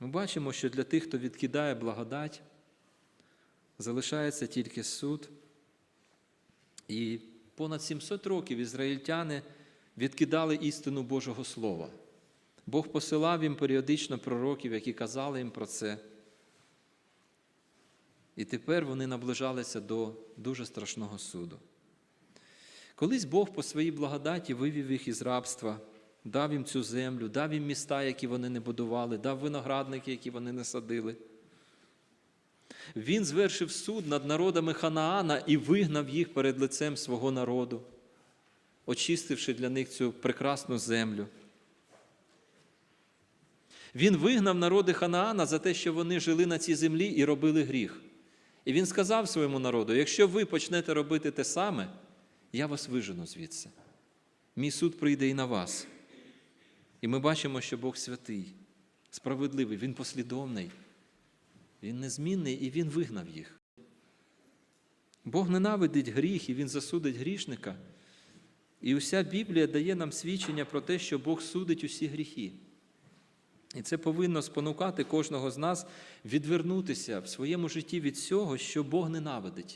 Ми бачимо, що для тих, хто відкидає благодать, залишається тільки суд. І понад 700 років ізраїльтяни відкидали істину Божого Слова. Бог посилав їм періодично пророків, які казали їм про це. І тепер вони наближалися до дуже страшного суду. Колись Бог по своїй благодаті вивів їх із рабства, дав їм цю землю, дав їм міста, які вони не будували, дав виноградники, які вони не садили. Він звершив суд над народами Ханаана і вигнав їх перед лицем свого народу, очистивши для них цю прекрасну землю. Він вигнав народи Ханаана за те, що вони жили на цій землі і робили гріх. І він сказав своєму народу: якщо ви почнете робити те саме, я вас вижену звідси. Мій суд прийде і на вас. І ми бачимо, що Бог святий, справедливий, Він послідовний, Він незмінний і Він вигнав їх. Бог ненавидить гріх і Він засудить грішника. І уся Біблія дає нам свідчення про те, що Бог судить усі гріхи. І це повинно спонукати кожного з нас відвернутися в своєму житті від всього, що Бог ненавидить.